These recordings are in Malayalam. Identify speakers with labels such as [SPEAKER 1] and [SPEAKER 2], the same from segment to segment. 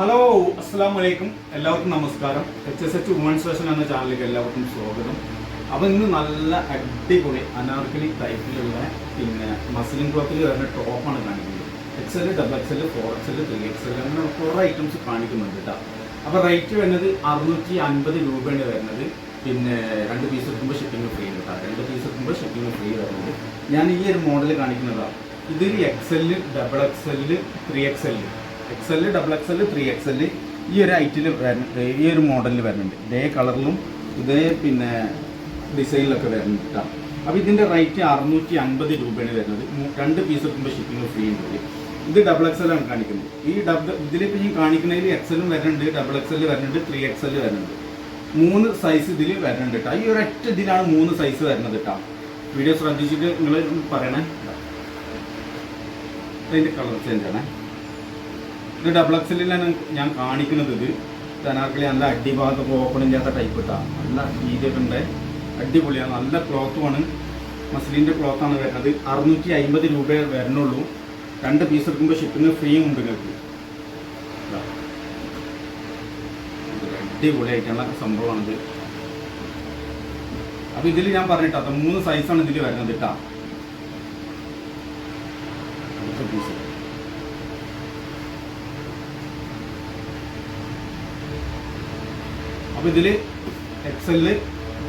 [SPEAKER 1] ഹലോ അസ്സാം വലൈക്കും എല്ലാവർക്കും നമസ്കാരം. H S H women's fashion എന്ന ചാനലിലേക്ക് എല്ലാവർക്കും സ്വാഗതം. അപ്പോൾ ഇന്ന് നല്ല അടിപൊളി അനാർക്കലി ടൈപ്പിലുള്ള പിന്നെ മസ്ലിൻ ക്ലോത്തിൽ വരുന്ന ടോപ്പാണ് കാണിക്കുന്നത്. X L double X L four X L three X L അങ്ങനെ കുറേ ഐറ്റംസ് കാണിക്കുന്നുണ്ട് കേട്ടോ അപ്പോൾ റേറ്റ് വരുന്നത് അറുന്നൂറ്റി അൻപത് രൂപയാണ് വരുന്നത്. പിന്നെ രണ്ട് പീസ് എടുക്കുമ്പോൾ ഷിപ്പിംഗ് ഫ്രീ കേട്ടോ രണ്ട് പീസ് എടുക്കുമ്പോൾ ഷിപ്പിംഗ് ഫ്രീ വരുന്നത്. ഞാൻ ഈ ഒരു മോഡൽ കാണിക്കുന്നതാണ് ഇതിൽ X L double X L three X L X L double X L three X L ഈ ഒരു ഐറ്റിൽ വരുന്നുണ്ട് ഈ ഒരു മോഡലിൽ വരുന്നുണ്ട് ഇതേ കളറിലും ഇതേ പിന്നെ ഡിസൈനിലൊക്കെ വരുന്നുണ്ട് കേട്ടോ അപ്പോൾ ഇതിന്റെ റേറ്റ് അറുന്നൂറ്റി അൻപത് രൂപയാണ് വരുന്നത്. രണ്ട് പീസ് എടുക്കുമ്പോൾ ഷിപ്പിംഗ് ഫ്രീ ഉണ്ട് ഇത്. ഡബിൾ എക്സ് ആണ് കാണിക്കുന്നത്. ഈ ഡബിൾ ഇതിലിപ്പോൾ ഞാൻ കാണിക്കുന്നതിൽ എക്സലും വരുന്നുണ്ട് ഡബിൾ എക്സ് എൽ വരുന്നുണ്ട് ത്രീ എക്സ് എൽ വരുന്നുണ്ട് മൂന്ന് സൈസ് ഇതിൽ വരുന്നുണ്ട് കേട്ടോ ഈ ഒരൊറ്റ ഇതിലാണ് മൂന്ന് സൈസ് വരുന്നത് കേട്ടോ വീഡിയോ ശ്രദ്ധിച്ചിട്ട് നിങ്ങൾ പറയണേ. അതിന്റെ കളർ ചേഞ്ച് ആണ്. ഇത് ഡബിൾ എക്സലിലാണ് ഞാൻ കാണിക്കുന്നത്. ഇത് ധനാർക്കലി നല്ല അടിഭാഗത്ത് ഓപ്പൺ ചെയ്യാത്ത ടൈപ്പ് ഇട്ടാ. നല്ല വീതിയൊക്കെ ഉണ്ട് അടിപൊളിയാണ്. നല്ല ക്ലോത്തുമാണ് മസ്ലിന്റെ ക്ലോത്താണ് വരുന്നത്. അറുന്നൂറ്റി അമ്പത് രൂപയെ വരണുള്ളൂ രണ്ട് പീസ് എടുക്കുമ്പോൾ ഷിപ്പിംഗ് ഫ്രീയും ഉണ്ട് നിങ്ങൾക്ക്. അടിപൊളിയായിട്ടുള്ള സംഭവമാണിത് അപ്പോൾ ഇതിൽ ഞാൻ പറഞ്ഞിട്ടാ മൂന്ന് സൈസാണ് ഇതിൽ വരുന്നത് കേട്ടാ പീസ് അപ്പോൾ ഇതിൽ X L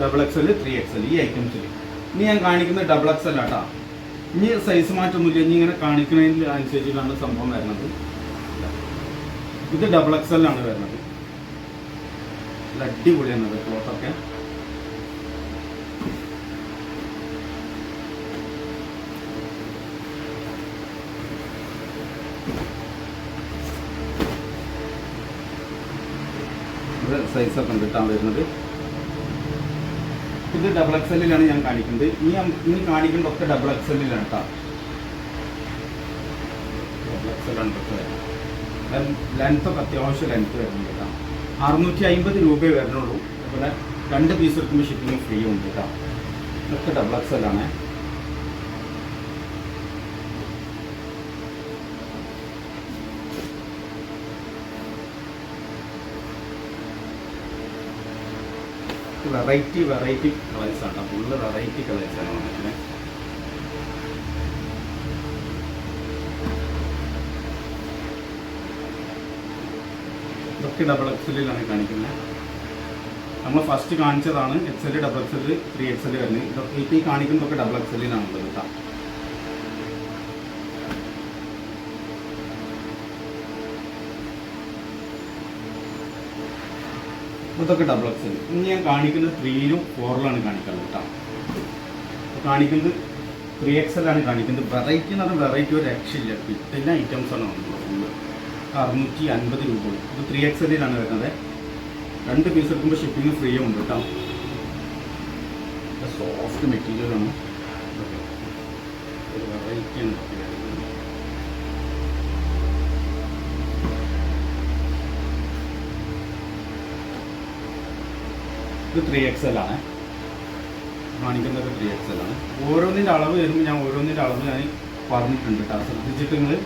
[SPEAKER 1] double X L three X L ഈ ഐറ്റംസിൽ ഇനി ഞാൻ കാണിക്കുന്നത് ഡബിൾ എക്സ് എൽ ആട്ടാ ഇനി സൈസ് മാറ്റമൊന്നുമില്ല ഇനി ഇങ്ങനെ കാണിക്കുന്നതിന് അനുസരിച്ചിട്ടാണ് സംഭവം വരുന്നത്. ഇത് ഡബിൾ എക്സ് എല്ലാണ് വരുന്നത്. അടിപൊളിയാണ് ക്ലോത്തൊക്കെ ഇത് സൈസൊക്കെ ഉണ്ട് കിട്ടാൻ വരുന്നത്. ഇത് ഡബിൾ എക്സ് എല്ലിലാണ് ഞാൻ കാണിക്കുന്നത്. ഇനി ഇനി കാണിക്കുന്നതൊക്കെ ഡബിൾ എക്സ് എല്ലിലാണ് കേട്ടോ ഡബിൾ എക്സ് എൽ ലെങ്ത് ഒക്കെ അത്യാവശ്യം ലെങ്ത് വരുന്നുണ്ട് കേട്ടോ അറുന്നൂറ്റി അമ്പത് രൂപയെ വരുന്നുള്ളൂ. അതുപോലെ രണ്ട് പീസ് എടുക്കുമ്പോൾ ഷിപ്പിംഗ് ഫ്രീ ഉണ്ട് കേട്ടോ ഇതൊക്കെ ഡബിൾ എക്സ് എല്ലാണ് വെറൈറ്റി വെറൈറ്റി കളേഴ്സ് ആണ്. ഫുള്ള് വെറൈറ്റി കളേഴ്സ് ആണ് വന്നിട്ടുള്ളത് ഇതൊക്കെ ഡബിൾ എക്സലിലാണ് കാണിക്കുന്നത്. നമ്മൾ ഫസ്റ്റ് കാണിച്ചതാണ് X L double X L three X L വരുന്നത്. ഇതൊക്കെ ഇപ്പോൾ ഈ കാണിക്കുന്നതൊക്കെ ഡബിൾ എക്സ് എല്ലിനാണുള്ളത് കേട്ടോ. ഇതൊക്കെ ഡബിൾ എക്സ് എൽ ഇനി ഞാൻ കാണിക്കുന്നത് ത്രീയിലും ഫോറിലാണ് കാണിക്കുന്നത് കേട്ടോ കാണിക്കുന്നത് ത്രീ എക്സ് എൽ ആണ് കാണിക്കുന്നത്. വെറൈറ്റി എന്ന് പറഞ്ഞാൽ വെറൈറ്റി ഒരു രക്ഷയില്ല കിട്ടുന്ന ഐറ്റംസ് ആണ് വന്നത് ഫുള്ള് അറുന്നൂറ്റി അൻപത് രൂപ ഇത് ത്രീ എക്സ് എല്ലിലാണ് വരുന്നത്. രണ്ട് പീസ് എടുക്കുമ്പോൾ ഷിപ്പിംഗ് ഫ്രീ ഉണ്ട് കേട്ടോ സോഫ്റ്റ് മെറ്റീരിയലാണ് ഒരു വെറൈറ്റിയാണ് ഇത് ത്രീ എക്സ് എൽ ആണ്. കാണിക്കുന്നത് ത്രീ എക്സ് എൽ ആണ്. ഓരോന്നിന്റെ അളവ് വരുമ്പോൾ ഞാൻ ഓരോന്നിന്റെ അളവ് ഞാൻ പറഞ്ഞിട്ടുണ്ട്. കേട്ടോ ശ്രദ്ധിച്ചിട്ട് നിങ്ങൾ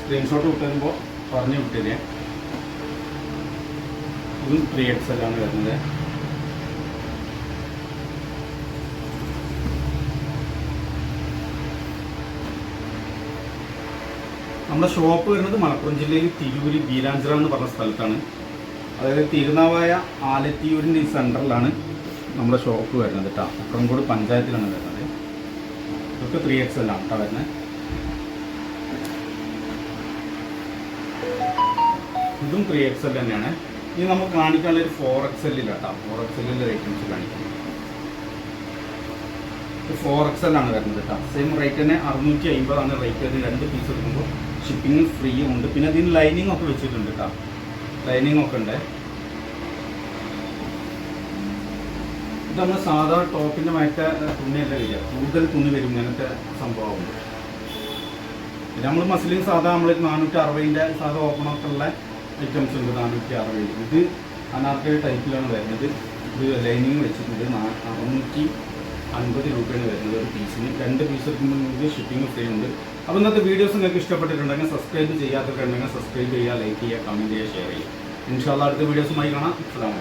[SPEAKER 1] സ്ക്രീൻഷോട്ട് വിട്ട് തരുമ്പോൾ പറഞ്ഞു വിട്ടില്ലേ? ഇതും ത്രീ എക്സ് എൽ ആണ് വരുന്നത്. നമ്മുടെ ഷോപ്പ് വരുന്നത് മലപ്പുറം ജില്ലയിൽ തിരൂര് ബീരാഞ്ചിറ എന്ന് പറഞ്ഞ സ്ഥലത്താണ്. അതായത് തിരുനാവായ ആലത്തിയൂരിന്റെ ഈ സെന്ററിലാണ് നമ്മുടെ ഷോപ്പ് വരുന്നത് കേട്ടോ അപ്പറംകോട് പഞ്ചായത്തിലാണ് വരുന്നത്. ഇതൊക്കെ ത്രീ എക്സ് എല്ലാം കേട്ടോ വരുന്നത്. ഇതും ത്രീ എക്സ് എൽ തന്നെയാണ്. ഇനി നമുക്ക് കാണിക്കാനുള്ള ഫോർ എക്സ് എല്ലിലാട്ടോ ഫോർ എക്സ് എല്ലിന്റെ ഐറ്റംസ് കാണിക്കാം. ഫോർ എക്സ് എല്ലാണ് വരുന്നത് കേട്ടോ സെയിം റേറ്റ് തന്നെ അറുന്നൂറ്റി അമ്പതാണ് റേറ്റ് അതിന് രണ്ട് പീസ് എടുക്കുമ്പോൾ ഷിപ്പിംഗ് ഫ്രീ ഉണ്ട്. പിന്നെ അതിന് ലൈനിങ് ഒക്കെ വെച്ചിട്ടുണ്ട് കേട്ടോ ലൈനിങ് ഒക്കെ ഉണ്ട് ഇത് സാധാ ടോപ്പിന്റെ മറ്റ തുണിയല്ല വരിക. കൂടുതൽ തുണി വരും ഇങ്ങനത്തെ സംഭവമുണ്ട്. പിന്നെ നമ്മൾ മസിലിങ് സാധാ നമ്മൾ നാനൂറ്റി അറുപതിന്റെ സാധാ ഓപ്പണൊക്കെ ഉള്ള ഐറ്റംസ് ഉണ്ട് നാനൂറ്റി അറുപത് ഇത് അനാർക്കലി ടൈപ്പിലാണ് വരുന്നത്. ഇത് ലൈനിങ് വെച്ചിട്ടുണ്ട് അറുന്നൂറ്റി അൻപത് രൂപയാണ് വരുന്നത് ഒരു പീസിന് രണ്ട് പീസ് എടുക്കുമ്പോൾ ഷിപ്പിംഗ് ഫ്രീ ഉണ്ട്. അപ്പോൾ ഇന്നത്തെ വീഡിയോസ് നിങ്ങൾക്ക് ഇഷ്ടപ്പെട്ടിട്ടുണ്ടെങ്കിൽ സബ്സ്ക്രൈബ് ചെയ്യാത്തവരുണ്ടെങ്കിൽ സബ്സ്ക്രൈബ് ചെയ്യുക ലൈക്ക് ചെയ്യുക കമന്റ് ചെയ്യുക ഷെയർ ചെയ്യുക. ഇൻഷാല്ല അടുത്ത വീഡിയോസുമായി കാണാം. അസ്സാം